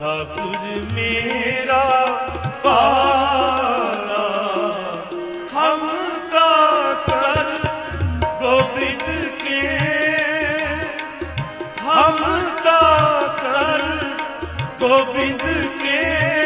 ਠਾਕੁਰ ਮੇਰਾ ਪਾਰਾ ਹਮ ਕਰ ਗੋਬਿੰਦ ਕੇ ਹਮ ਕਰ ਗੋਬਿੰਦ ਕੇ